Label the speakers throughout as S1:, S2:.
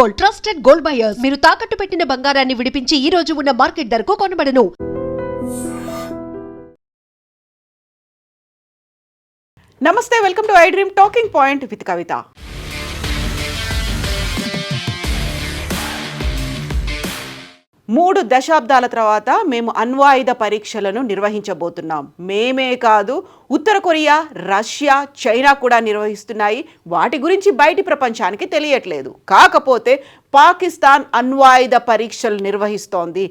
S1: Gold trusted gold buyers. మీరు తాకట్టు పెట్టిన బంగారాన్ని విడిపించి ఈ రోజు ఉన్న మార్కెట్ ధరకు కొనబడను.
S2: నమస్తే welcome to I dream talking point with Kavitha. మూడు దశాబ్దాల తర్వాత మేము అణ్వాయుధ పరీక్షలను నిర్వహించబోతున్నాం. మేమే కాదు ఉత్తర కొరియా రష్యా చైనా కూడా నిర్వహిస్తున్నాయి. వాటి గురించి బయటి ప్రపంచానికి తెలియట్లేదు. కాకపోతే పాకిస్తాన్ అణ్వాయుధ పరీక్షలు నిర్వహిస్తోంది.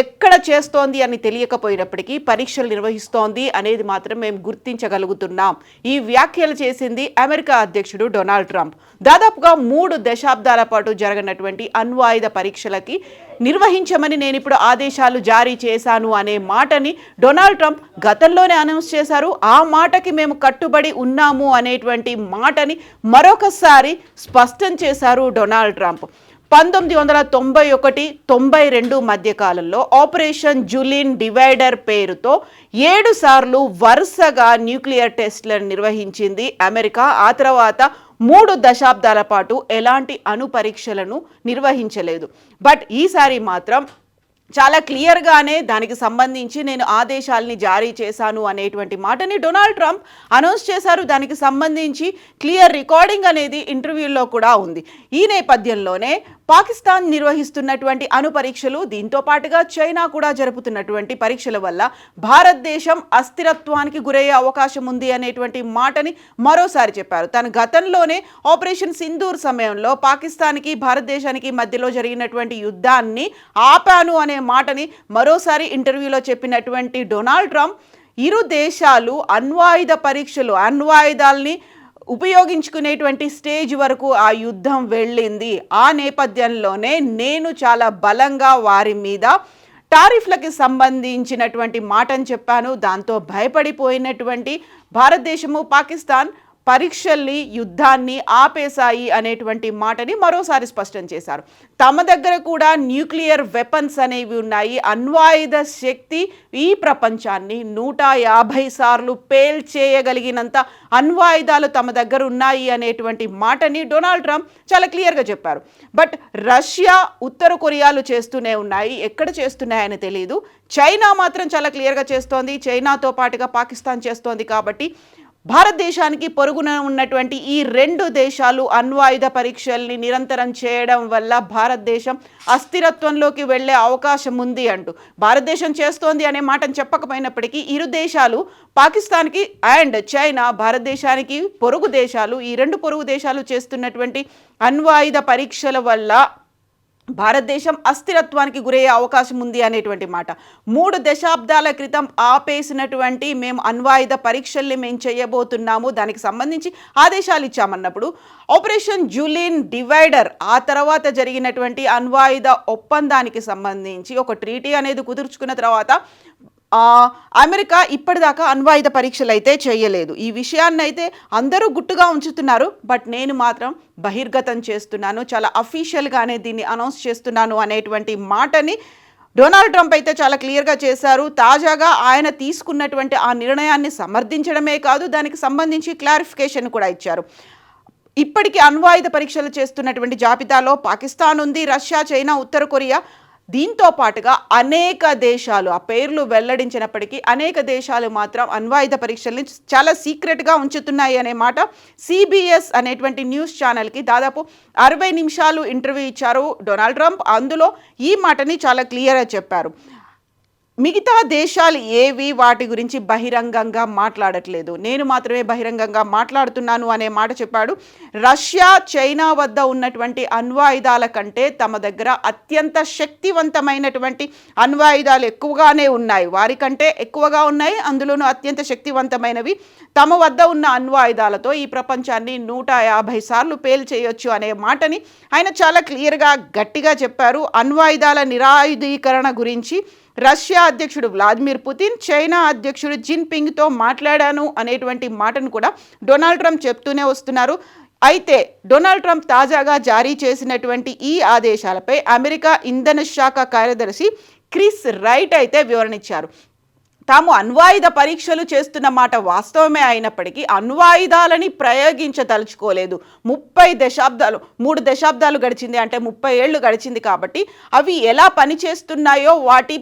S2: ఎక్కడ చేస్తోంది అని తెలియకపోయినప్పటికీ పరీక్షలు నిర్వహిస్తోంది అనేది మాత్రం మేము గుర్తించగలుగుతున్నాం. ఈ వ్యాఖ్యలు చేసింది అమెరికా అధ్యక్షుడు డొనాల్డ్ ట్రంప్. దాదాపుగా మూడు దశాబ్దాల పాటు జరగనటువంటి అణ్వాయుధ పరీక్షలకి నిర్వహించమని నేను ఇప్పుడు ఆదేశాలు జారీ చేశాను అనే మాటని డొనాల్డ్ ట్రంప్ గతంలోనే అనౌన్స్ చేశారు. ఆ మాటకి మేము కట్టుబడి ఉన్నాము అనేటువంటి మాటని మరొకసారి స్పష్టం చేశారు డొనాల్డ్ ట్రంప్. పంతొమ్మిది వందల తొంభై ఒకటి తొంభై రెండు మధ్యకాలంలో ఆపరేషన్ జులిన్ డివైడర్ పేరుతో ఏడు సార్లు వరుసగా న్యూక్లియర్ టెస్ట్లను నిర్వహించింది అమెరికా. ఆ తర్వాత మూడు దశాబ్దాల పాటు ఎలాంటి అణు పరీక్షలను నిర్వహించలేదు. బట్ ఈసారి మాత్రం చాలా క్లియర్గానే దానికి సంబంధించి నేను ఆదేశాలని జారీ చేశాను అనేటువంటి మాటని డొనాల్డ్ ట్రంప్ అనౌన్స్ చేశారు. దానికి సంబంధించి క్లియర్ రికార్డింగ్ అనేది ఇంటర్వ్యూలో కూడా ఉంది. ఈ నేపథ్యంలోనే పాకిస్తాన్ నిర్వహిస్తున్నటువంటి అణు పరీక్షలు దీంతో పాటుగా చైనా కూడా జరుపుతున్నటువంటి పరీక్షల వల్ల భారతదేశం అస్థిరత్వానికి గురయ్యే అవకాశం ఉంది అనేటువంటి మాటని మరోసారి చెప్పారు. తను గతంలోనే ఆపరేషన్ సింధూర్ సమయంలో పాకిస్తాన్కి భారతదేశానికి మధ్యలో జరిగినటువంటి యుద్ధాన్ని ఆపాను అనే మాటని మరోసారి ఇంటర్వ్యూలో చెప్పినటువంటి డొనాల్డ్ ట్రంప్ ఇరు దేశాలు అణ్వాయుధ పరీక్షలు అణ్వాయుధాల్ని ఉపయోగించుకునేటువంటి స్టేజ్ వరకు ఆ యుద్ధం వెళ్ళింది. ఆ నేపథ్యంలోనే నేను చాలా బలంగా వారి మీద టారిఫ్లకి సంబంధించినటువంటి మాటని చెప్పాను. దాంతో భయపడిపోయినటువంటి భారతదేశము పాకిస్తాన్ పరీక్షల్ని యుద్ధాన్ని ఆపేశాయి అనేటువంటి మాటని మరోసారి స్పష్టం చేశారు. తమ దగ్గర కూడా న్యూక్లియర్ వెపన్స్ అనేవి ఉన్నాయి. అణ్వాయుధ శక్తి ఈ ప్రపంచాన్ని నూట యాభై సార్లు పేల్ చేయగలిగినంత అణ్వాయుధాలు తమ దగ్గర ఉన్నాయి అనేటువంటి మాటని డొనాల్డ్ ట్రంప్ చాలా క్లియర్గా చెప్పారు. బట్ రష్యా ఉత్తర కొరియాలు చేస్తూనే ఉన్నాయి. ఎక్కడ చేస్తున్నాయని తెలియదు చైనా మాత్రం చాలా క్లియర్గా చేస్తోంది. చైనాతో పాటుగా పాకిస్తాన్ చేస్తోంది కాబట్టి భారతదేశానికి పొరుగున ఉన్నటువంటి ఈ రెండు దేశాలు అణ్వాయుధ పరీక్షల్ని నిరంతరం చేయడం వల్ల భారతదేశం అస్థిరత్వంలోకి వెళ్ళే అవకాశం ఉంది అంటూ భారతదేశం చేస్తోంది అనే మాటను చెప్పకపోయినప్పటికీ ఇరు దేశాలు పాకిస్తాన్కి అండ్ చైనా భారతదేశానికి పొరుగు దేశాలు ఈ రెండు పొరుగు దేశాలు చేస్తున్నటువంటి అణ్వాయుధ పరీక్షల వల్ల భారతదేశం అస్థిరత్వానికి గురయ్యే అవకాశం ఉంది అనేటువంటి మాట. మూడు దశాబ్దాల క్రితం ఆపేసినటువంటి మేము అణ్వాయుధ పరీక్షల్ని మేము చేయబోతున్నాము. దానికి సంబంధించి ఆదేశాలు ఇచ్చామన్నప్పుడు ఆపరేషన్ జూలిన్ డివైడర్ ఆ తర్వాత జరిగినటువంటి అణ్వాయుధ ఒప్పందానికి సంబంధించి ఒక ట్రీటీ అనేది కుదుర్చుకున్న తర్వాత అమెరికా ఇప్పటిదాకా అణ్వాయుధ పరీక్షలు అయితే చేయలేదు. ఈ విషయాన్ని అయితే అందరూ గుట్టుగా ఉంచుతున్నారు. బట్ నేను మాత్రం బహిర్గతం చేస్తున్నాను. చాలా అఫీషియల్గానే దీన్ని అనౌన్స్ చేస్తున్నాను అనేటువంటి మాటని డొనాల్డ్ ట్రంప్ అయితే చాలా క్లియర్గా చేశారు. తాజాగా ఆయన తీసుకున్నటువంటి ఆ నిర్ణయాన్ని సమర్థించడమే కాదు దానికి సంబంధించి క్లారిఫికేషన్ కూడా ఇచ్చారు. ఇప్పటికీ అణ్వాయుధ పరీక్షలు చేస్తున్నటువంటి జాబితాలో పాకిస్తాన్ ఉంది రష్యా చైనా ఉత్తర కొరియా దీంతో పాటుగా అనేక దేశాలు ఆ పేర్లు వెల్లడించినప్పటికీ అనేక దేశాలు మాత్రం అణ్వాయుధ పరీక్షల్ని చాలా సీక్రెట్గా ఉంచుతున్నాయి అనే మాట సిబిఎస్ అనేటువంటి న్యూస్ ఛానల్కి దాదాపు అరవై నిమిషాలు ఇంటర్వ్యూ ఇచ్చారు డొనాల్డ్ ట్రంప్. అందులో ఈ మాటని చాలా క్లియర్గా చెప్పారు. మిగతా దేశాలు ఏవి వాటి గురించి బహిరంగంగా మాట్లాడట్లేదు. నేను మాత్రమే బహిరంగంగా మాట్లాడుతున్నాను అనే మాట చెప్పాడు. రష్యా చైనా వద్ద ఉన్నటువంటి అణ్వాయుధాల కంటే తమ దగ్గర అత్యంత శక్తివంతమైనటువంటి అణ్వాయుధాలు ఎక్కువగానే ఉన్నాయి. వారికంటే ఎక్కువగా ఉన్నాయి. అందులోనూ అత్యంత శక్తివంతమైనవి తమ వద్ద ఉన్న అణ్వాయుధాలతో ఈ ప్రపంచాన్ని నూట యాభై సార్లు పేల్ చేయొచ్చు అనే మాటని ఆయన చాలా క్లియర్గా గట్టిగా చెప్పారు. అణ్వాయుధాల నిరాయుధీకరణ గురించి రష్యా అధ్యక్షుడు వ్లాదిమిర్ పుతిన్ చైనా అధ్యక్షుడు జిన్పింగ్తో మాట్లాడాను అనేటువంటి మాటను కూడా డొనాల్డ్ ట్రంప్ చెప్తూనే వస్తున్నారు. అయితే డొనాల్డ్ ట్రంప్ తాజాగా జారీ చేసినటువంటి ఈ ఆదేశాలపై అమెరికా ఇంధన శాఖ కార్యదర్శి క్రిస్ రైట్ అయితే వివరణ ఇచ్చారు. తాము అణ్వాయుధ పరీక్షలు చేస్తున్న మాట వాస్తవమే అయినప్పటికీ అణ్వాయుధాలని ప్రయోగించదలుచుకోలేదు. ముప్పై దశాబ్దాలు మూడు దశాబ్దాలు గడిచింది అంటే ముప్పై ఏళ్ళు గడిచింది కాబట్టి అవి ఎలా పనిచేస్తున్నాయో వాటి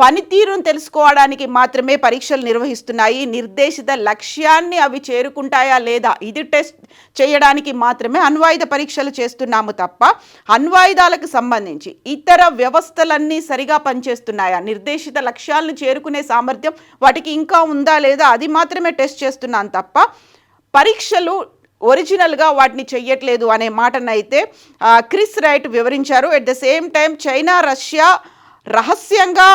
S2: పనితీరును తెలుసుకోవడానికి మాత్రమే పరీక్షలు నిర్వహిస్తున్నాయి. నిర్దేశిత లక్ష్యాన్ని అవి చేరుకుంటాయా లేదా ఇది టెస్ట్ చేయడానికి మాత్రమే అణ్వాయుధ పరీక్షలు చేస్తున్నాము తప్ప అణ్వాయుధాలకు సంబంధించి ఇతర వ్యవస్థలన్నీ సరిగా పనిచేస్తున్నాయా? నిర్దేశిత లక్ష్యాలను చేరుకునే సామర్థ్యం వాటికి ఇంకా ఉందా లేదా అది మాత్రమే టెస్ట్ చేస్తున్నాను తప్ప పరీక్షలు ఒరిజినల్గా వాటిని చెయ్యట్లేదు అనే మాటనైతే క్రిస్ రైట్ వివరించారు. At the same time China Russia రహస్యంగా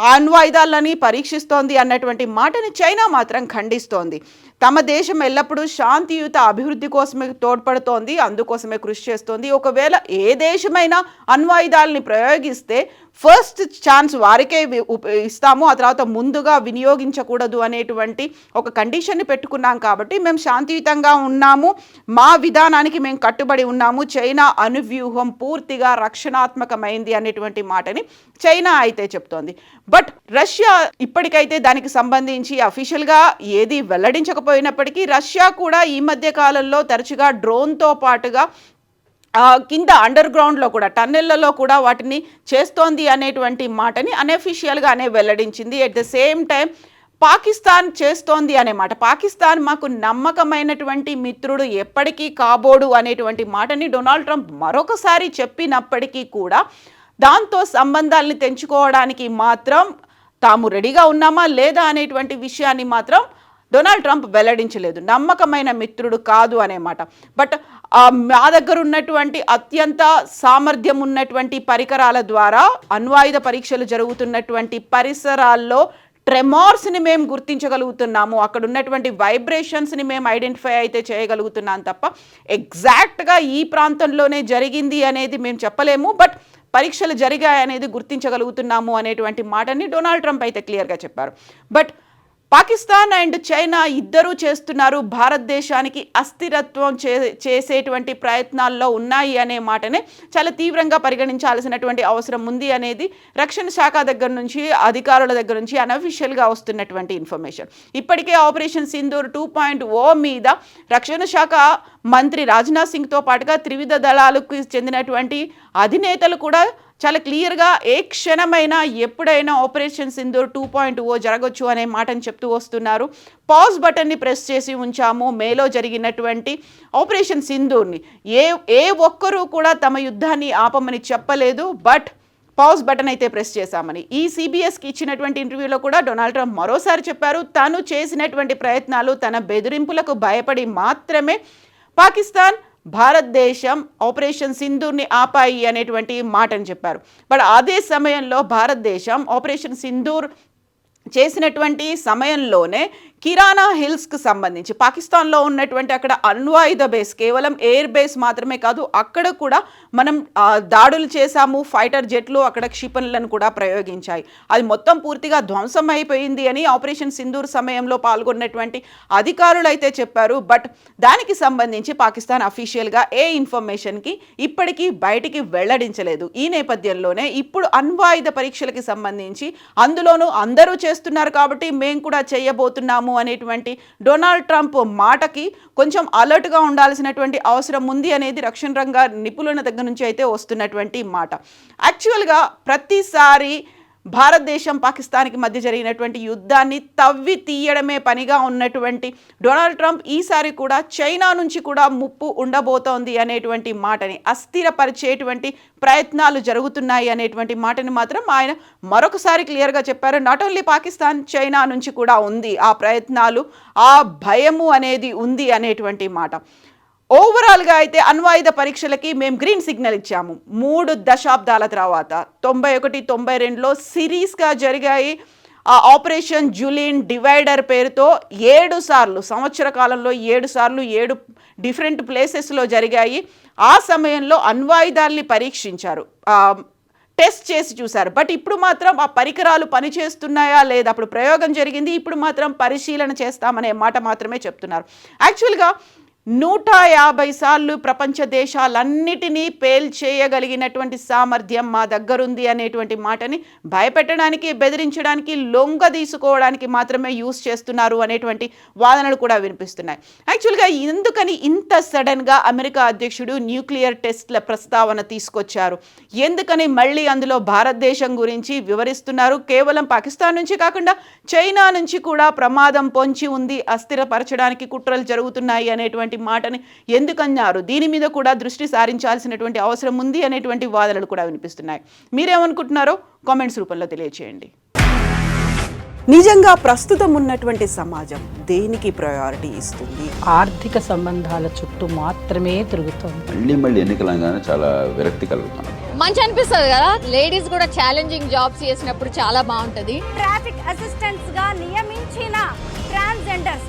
S2: అణ్వాయుధాలని పరీక్షిస్తోంది అన్నటువంటి మాటని చైనా మాత్రం ఖండిస్తోంది. తమ దేశం ఎల్లప్పుడూ శాంతియుత అభివృద్ధి కోసమే తోడ్పడుతోంది అందుకోసమే కృషి చేస్తోంది. ఒకవేళ ఏ దేశమైనా అణ్వాయుధాలని ప్రయోగిస్తే ఫస్ట్ ఛాన్స్ వారికే ఉప- ఇస్తాము. ఆ తర్వాత ముందుగా వినియోగించకూడదు అనేటువంటి ఒక కండిషన్ని పెట్టుకున్నాం కాబట్టి మేము శాంతియుతంగా ఉన్నాము. మా విధానానికి మేము కట్టుబడి ఉన్నాము. చైనా అనువ్యూహం పూర్తిగా రక్షణాత్మకమైంది అనేటువంటి మాటని చైనా అయితే చెప్తోంది. బట్ రష్యా ఇప్పటికైతే దానికి సంబంధించి అఫీషియల్గా ఏది లేకపోయినప్పటికీ రష్యా కూడా ఈ మధ్య కాలంలో తరచుగా డ్రోన్తో పాటుగా కింద అండర్ గ్రౌండ్లో కూడా టన్నెళ్ళలో కూడా వాటిని చేస్తోంది అనేటువంటి మాటని అనఫిషియల్గా అనే వెల్లడించింది. At the same time Pakistan చేస్తోంది అనే మాట. పాకిస్తాన్ మాకు నమ్మకమైనటువంటి మిత్రుడు ఎప్పటికీ కాబోడు అనేటువంటి మాటని డొనాల్డ్ ట్రంప్ మరొకసారి చెప్పినప్పటికీ కూడా దాంతో సంబంధాలని తెంచుకోవడానికి మాత్రం తాము రెడీగా ఉన్నామా లేదా అనేటువంటి విషయాన్ని మాత్రం డొనాల్డ్ ట్రంప్ వెల్లడించలేదు. నమ్మకమైన మిత్రుడు కాదు అనే మాట. బట్ మా దగ్గర ఉన్నటువంటి అత్యంత సామర్థ్యం ఉన్నటువంటి పరికరాల ద్వారా అణ్వాయుధ పరీక్షలు జరుగుతున్నటువంటి పరిసరాల్లో ట్రెమార్స్ని మేము గుర్తించగలుగుతున్నాము. అక్కడ ఉన్నటువంటి వైబ్రేషన్స్ని మేము ఐడెంటిఫై అయితే చేయగలుగుతున్నాం తప్ప ఎగ్జాక్ట్గా ఈ ప్రాంతంలోనే జరిగింది అనేది మేము చెప్పలేము. బట్ పరీక్షలు జరిగాయి అనేది గుర్తించగలుగుతున్నాము అనేటువంటి మాటని డొనాల్డ్ ట్రంప్ అయితే క్లియర్గా చెప్పారు. బట్ పాకిస్తాన్ అండ్ చైనా ఇద్దరూ చేస్తున్నారు. భారతదేశానికి అస్థిరత్వం చే చేసేటువంటి ప్రయత్నాల్లో ఉన్నాయి అనే మాటనే చాలా తీవ్రంగా పరిగణించాల్సినటువంటి అవసరం ఉంది అనేది రక్షణ శాఖ దగ్గర నుంచి అధికారుల దగ్గర నుంచి అనఫిషియల్గా వస్తున్నటువంటి ఇన్ఫర్మేషన్. ఇప్పటికే operation Sindoor two point O మీద రక్షణ శాఖ మంత్రి రాజ్నాథ్ సింగ్తో పాటుగా త్రివిధ దళాలకు చెందినటువంటి అధినేతలు కూడా చాలా క్లియర్గా ఏ క్షణమైనా ఎప్పుడైనా operation Sindoor two point O జరగచ్చు అనే మాటని చెప్తూ వస్తున్నారు. పాజ్ బటన్ని ప్రెస్ చేసి ఉంచాము. మేలో జరిగినటువంటి ఆపరేషన్ సింధూర్ని. ఏ ఏ ఒక్కరూ కూడా తమ యుద్ధాన్ని ఆపమని చెప్పలేదు. బట్ పాజ్ బటన్ అయితే ప్రెస్ చేశామని. ఈ సిబిఎస్కి ఇచ్చినటువంటి ఇంటర్వ్యూలో కూడా డొనాల్డ్ ట్రంప్ మరోసారి చెప్పారు. తాను చేసినటువంటి ప్రయత్నాలు తన బెదిరింపులకు భయపడి మాత్రమే పాకిస్తాన్ భారతదేశం ఆపరేషన్ సింధూర్ని ఆపాయి అనేటువంటి మాటని చెప్పారు. బట్ అదే సమయంలో భారతదేశం ఆపరేషన్ సింధూర్ చేసినటువంటి సమయంలోనే కిరాణా హిల్స్కి సంబంధించి పాకిస్తాన్లో ఉన్నటువంటి అక్కడ అణ్వాయుధ బేస్ కేవలం ఎయిర్ బేస్ మాత్రమే కాదు అక్కడ కూడా మనం దాడులు చేశాము ఫైటర్ జెట్లు అక్కడ క్షిపణులను కూడా ప్రయోగించాయి. అది మొత్తం పూర్తిగా ధ్వంసం అయిపోయింది అని ఆపరేషన్ సింధూర్ సమయంలో పాల్గొన్నటువంటి అధికారులు అయితే చెప్పారు. బట్ దానికి సంబంధించి పాకిస్తాన్ అఫీషియల్గా ఏ ఇన్ఫర్మేషన్కి ఇప్పటికీ బయటికి వెల్లడించలేదు. ఈ నేపథ్యంలోనే ఇప్పుడు అణ్వాయుధ పరీక్షలకి సంబంధించి అందులోనూ అందరూ చేస్తున్నారు కాబట్టి మేము కూడా చేయబోతున్నాము అనేటువంటి డొనాల్డ్ ట్రంప్ మాటకి కొంచెం అలర్ట్గా ఉండాల్సినటువంటి అవసరం ఉంది అనేది రక్షణ రంగ నిపుణుల దగ్గర నుంచి అయితే వస్తున్నటువంటి మాట. యాక్చువల్గా ప్రతిసారి భారతదేశం పాకిస్తాన్కి మధ్య జరిగినటువంటి యుద్ధాన్ని తవ్వి తీయడమే పనిగా ఉన్నటువంటి డొనాల్డ్ ట్రంప్ ఈసారి కూడా చైనా నుంచి కూడా ముప్పు ఉండబోతోంది అనేటువంటి మాటని అస్థిరపరిచేటువంటి ప్రయత్నాలు జరుగుతున్నాయి అనేటువంటి మాటని మాత్రం ఆయన మరొకసారి క్లియర్గా చెప్పారు. నాట్ ఓన్లీ పాకిస్తాన్ చైనా నుంచి కూడా ఉంది ఆ ప్రయత్నాలు ఆ భయము అనేది ఉంది అనేటువంటి మాట. ఓవరాల్గా అయితే అణ్వాయుధ పరీక్షలకి మేము గ్రీన్ సిగ్నల్ ఇచ్చాము. మూడు దశాబ్దాల తర్వాత తొంభై ఒకటి తొంభై రెండులో సిరీస్గా జరిగాయి. ఆ ఆపరేషన్ జులిన్ డివైడర్ పేరుతో ఏడు సార్లు సంవత్సర కాలంలో ఏడు సార్లు ఏడు డిఫరెంట్ ప్లేసెస్లో జరిగాయి. ఆ సమయంలో అణ్వాయుధాల్ని పరీక్షించారు. టెస్ట్ చేసి చూశారు. బట్ ఇప్పుడు మాత్రం ఆ పరికరాలు పనిచేస్తున్నాయా లేదా అప్పుడు ప్రయోగం జరిగింది. ఇప్పుడు మాత్రం పరిశీలన చేస్తామనే మాట మాత్రమే చెప్తున్నారు. యాక్చువల్గా నూట యాభై సార్లు ప్రపంచ దేశాలన్నిటినీ పేల్చేయగలిగినటువంటి సామర్థ్యం మా దగ్గరుంది అనేటువంటి మాటని భయపెట్టడానికి బెదిరించడానికి లొంగ తీసుకోవడానికి మాత్రమే యూస్ చేస్తున్నారు అనేటువంటి వాదనలు కూడా వినిపిస్తున్నాయి. యాక్చువల్గా ఎందుకని ఇంత సడన్గా అమెరికా అధ్యక్షుడు న్యూక్లియర్ టెస్ట్ల ప్రస్తావన తీసుకొచ్చారు? ఎందుకని మళ్ళీ అందులో భారతదేశం గురించి వివరిస్తున్నారు? కేవలం పాకిస్తాన్ నుంచి కాకుండా చైనా నుంచి కూడా ప్రమాదం పొంచి ఉంది అస్థిరపరచడానికి కుట్రలు జరుగుతున్నాయి అనేటువంటి మాటని ఎందుకన్నారు? దీని మీద కూడా దృష్టి సారించాల్సినటువంటి అవసరం ఉంది అనేటువంటి వాదనలు కూడా వినిపిస్తున్నాయి. మీరేమనుకుంటున్నారో కామెంట్స్ రూపంలో తెలియచేయండి. నిజంగా ప్రస్తుతం ఉన్నటువంటి సమాజం దేనికి ప్రయారిటీ ఇస్తుంది?
S3: ఆర్థిక సంబంధాల చుట్టూ మాత్రమే తిరుగుతోంది.
S4: మళ్ళీ మళ్ళీ ఎన్నికలు అనగానే చాలా విరక్తి కలుగుతాను
S5: మంచి అనిపిస్తుంది కదా? లేడీస్ కూడా ఛాలెంజింగ్ జాబ్స్ చేసినప్పుడు చాలా బాగుంటది.
S6: ట్రాఫిక్ అసిస్టెంట్స్గా నియమించిన ట్రాన్స్జెండర్స్